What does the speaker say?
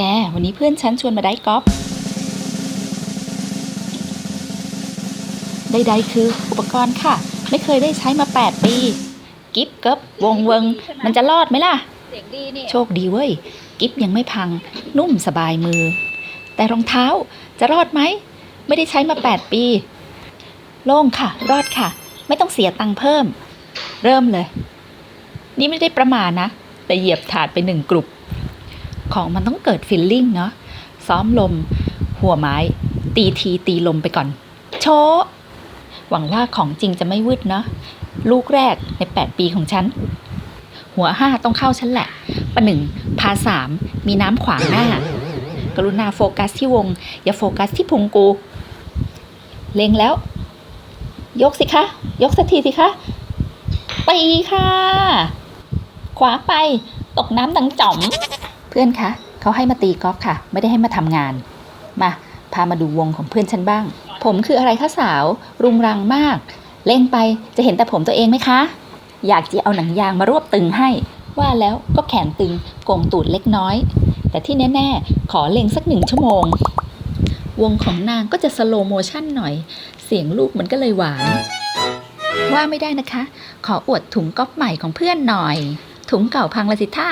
แกวันนี้เพื่อนฉันชวนมาได้กอล์ฟใดๆคืออุปกรณ์ค่ะ ไม่เคยได้ใช้มา 8 ปี กิฟเกิบวงเวง มันจะรอดไหมล่ะ เสียงดีนี่โชคดีเว้ย กิฟยังไม่พัง นุ่มสบายมือ แต่รองเท้าจะรอดไหม ไม่ได้ใช้มา 8 ปี โล่งค่ะ รอดค่ะ ไม่ต้องเสียตังค์เพิ่ม เริ่มเลย นี่ไม่ได้ประมาณนะ แต่เหยียบถาดไปหนึ่งกลุ่ม ของมันต้องเกิดฟิลลิ่งเนาะซ้อมลม หัวไม้ ตีทีตีลมไปก่อน โชหวังว่าของจริงจะไม่วืดเนาะลูกแรกใน 8 ปีของฉัน หัวห้าต้องเข้าฉันแหละประหนึ่งพาสามมีน้ำขวางหน้า กรุณาโฟกัสที่วง อย่าโฟกัสที่พุงกู เล็งแล้ว ยกสิคะ ยกสักทีสิคะตีค่ะ ขวาไปตกน้ำดังจ่อม เพื่อนคะเขาให้มาตีกอล์ฟค่ะ ไม่ได้ให้มาทำงาน มาพามาดูวงของเพื่อนฉันบ้าง ผมคืออะไรคะสาว รุงรังมาก เล่งไปจะเห็นแต่ผมตัวเองไหมคะ อยากจะเอาหนังยางมารวบตึงให้ ว่าแล้วก็แขนตึงโกงตูดเล็กน้อย แต่ที่แน่ ๆ ขอเล็งสักหนึ่งชั่วโมง วงของนางก็จะสโลโมชั่นหน่อย เสียงลูกมันก็เลยหวาน ว่าไม่ได้นะคะ ขออวดถุงก๊อปใหม่ของเพื่อนหน่อย ถุงเก่าพังละสิท่า